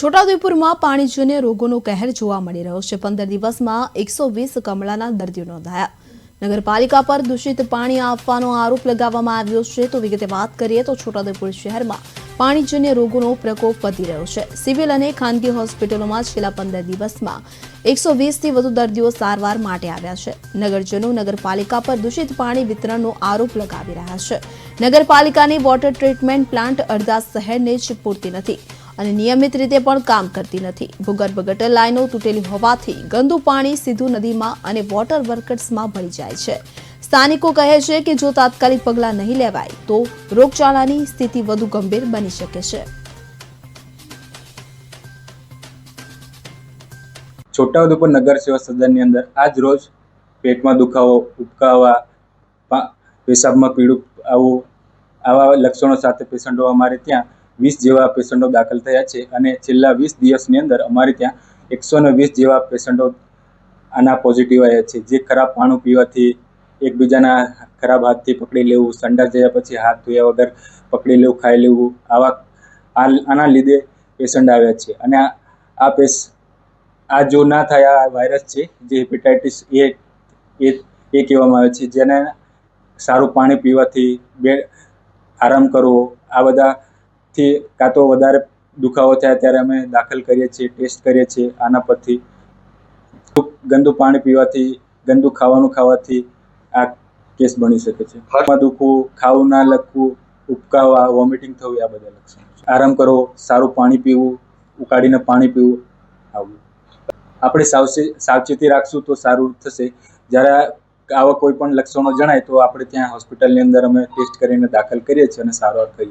છોટાઉદેપુરમાં પાણીજન્ય રોગોનો કહેર જોવા મળી રહ્યો છે. પંદર દિવસમાં એકસો વીસ કમળાના દર્દીઓ નોંધાયા. નગરપાલિકા પર દૂષિત પાણી આપવાનો આરોપ લગાવવામાં આવ્યો છે. તો વિગતે વાત કરીએ તો છોટાઉદેપુર શહેરમાં પાણીજન્ય રોગોનો પ્રકોપ વધી રહ્યો છે. સિવિલ અને ખાનગી હોસ્પિટલોમાં છેલ્લા પંદર દિવસમાં એકસો વીસથી વધુ દર્દીઓ સારવાર માટે આવ્યા છે. નગરજનો નગરપાલિકા પર દૂષિત પાણી વિતરણનો આરોપ લગાવી રહ્યા છે. નગરપાલિકાની વોટર ટ્રીટમેન્ટ પ્લાન્ટ અડધા શહેરને જ પૂરતી નથી. અને નિયમિત રીતે પણ કામ કરતી નથી. ભૂગર્ભ ગટર લાઈનો તૂટેલી હોવાથી ગંદુ પાણી સીધું નદીમાં અને વોટર વર્કર્સમાં ભળી જાય છે. સ્થાનિકો કહે છે કે જો તાત્કાલિક પગલાં નહીં લેવાય, તો રોગચાળાની સ્થિતિ વધુ ગંભીર બની શકે છે. છોટાઉદેપુર નગર સેવા સદનની અંદર આજ રોજ પેટમાં દુખાવો, ઉબકાવા પેશાબમાં પીળું આવું આવા લક્ષણો સાથે પેશન્ટો અમારે ત્યાં વીસ જેવા પેશન્ટો દાખલ થયા છે અને છેલ્લા વીસ દિવસની અંદર અમારે ત્યાં એકસો ને વીસ જેવા પેશન્ટો આના પોઝિટિવ આવ્યા છે. જે ખરાબ પાણી પીવાથી એકબીજાના ખરાબ હાથથી પકડી લેવું, સંડાસ જયા પછી હાથ ધોયા વગર પકડી લેવું, ખાઈ લેવું, આવા આના લીધે પેશન્ટ આવ્યા છે. અને આ પેશ આ જો ના થાય આ વાયરસ છે, જે હેપેટાઇટિસ એ એ કહેવામાં આવે છે, જેને સારું પાણી પીવાથી બે આરામ કરવો, આ બધાથી કાં તો વધારે દુખાવો થાય ત્યારે અમે દાખલ કરીએ છીએ, ટેસ્ટ કરીએ છીએ આના પરથી. ગંદુ પાણી પીવાથી, ગંદુ ખાવાનું ખાવાથી આ કેસ બની શકે છે. હાથમાં દુખવું, ખાવું ના લખવું, ઉબકાવા વોમિટિંગ થવું, આ બધા લક્ષણો છે. આરામ કરવો સારું પાણી પીવું, ઉકાળીને પાણી પીવું, આવું. આપણે સાવચે, સાવચેતી રાખશું તો સારું થશે. જ્યારે આવા કોઈ પણ લક્ષણો જણાય તો આપણે ત્યાં હોસ્પિટલની અંદર અમે ટેસ્ટ કરીને દાખલ કરીએ છીએ અને સારવાર કરીએ